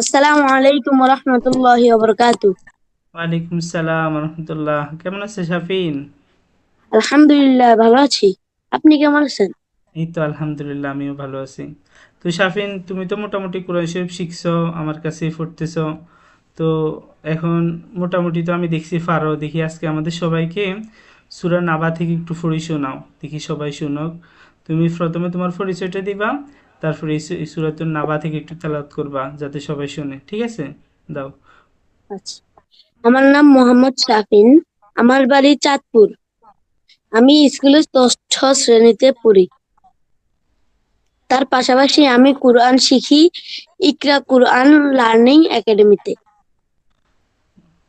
আসসালামু আলাইকুম রহমতুল্লাহ বরকাতু ওয়ালাইকুম সালাম রহমতুল্লাহ কেমন আছে শাফিন? আলহামদুলিল্লাহ ভালো আছি। আপনি কেমন আছেন? এই তো আলহামদুলিল্লাহ আমিও ভালো আছি। তো শাফিন তুমি তো মোটামুটি কোরআন শরীফ শিখছো আমার কাছে পড়তেছো। তো এখন মোটামুটি তো আমি দেখছি ফারো দেখি আজকে আমাদের সবাইকে সুরা নাবা থেকে একটু পড়ি শোনাও। দেখি সবাই শুনুক। তুমি প্রথমে তোমার পরিচয়টা দিবা তারপরে এই সু- এই সূরাতুন নাবা থেকে একটু তেলাওয়াত করবা যাতে সবাই শুনে ঠিক আছে? দাও। আচ্ছা। আমার নাম মোহাম্মদ শাফিন। আমার বাড়ি চাঁদপুর। আমি স্কুলে ষষ্ঠ শ্রেণীতে পড়ি। তার পাশাপাশি আমি কোরআন শিখি ইকরা কোরআন লার্নিং একাডেমিতে।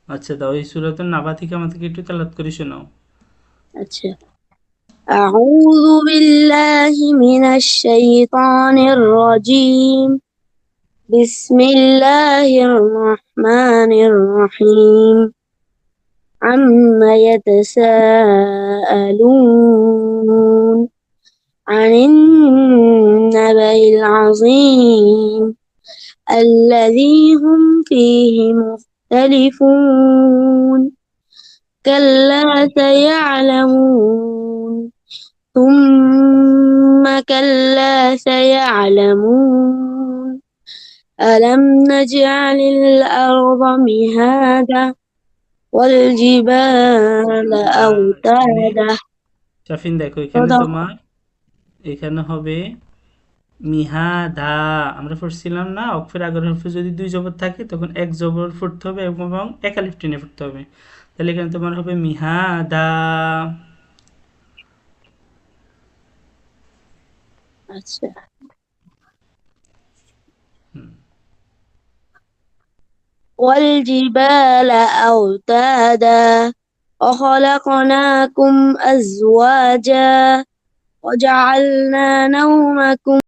আচ্ছা দাও এই সূরাতুন নাবা থেকে আমাদেরকে একটু তেলাওয়াত করে শোনাও। আচ্ছা। أعوذ بالله من الشيطان الرجيم. بسم الله الرحمن الرحيم. عما يتساءلون عن النبأ العظيم الذي هم فيه مختلفون كلا سيعلمون ثم كلا سيعلمون ألم نجعل الأرض مهادا والجبال أوتادا শাফিন দেখো এখানে দাও। তোমার এখানে হবে মিহা ধা আমরা পড়ছিলাম না অক্ষর আগের হরফে যদি দুই জবর থাকে তখন এক জবর পড়তে হবে এবং একালিফ টেনে পড়তে হবে তাহলে এখানে তোমার হবে মিহা আচ্ছা والجبال أوتادا وخلقناكم أزواجا وجعلنا نومكم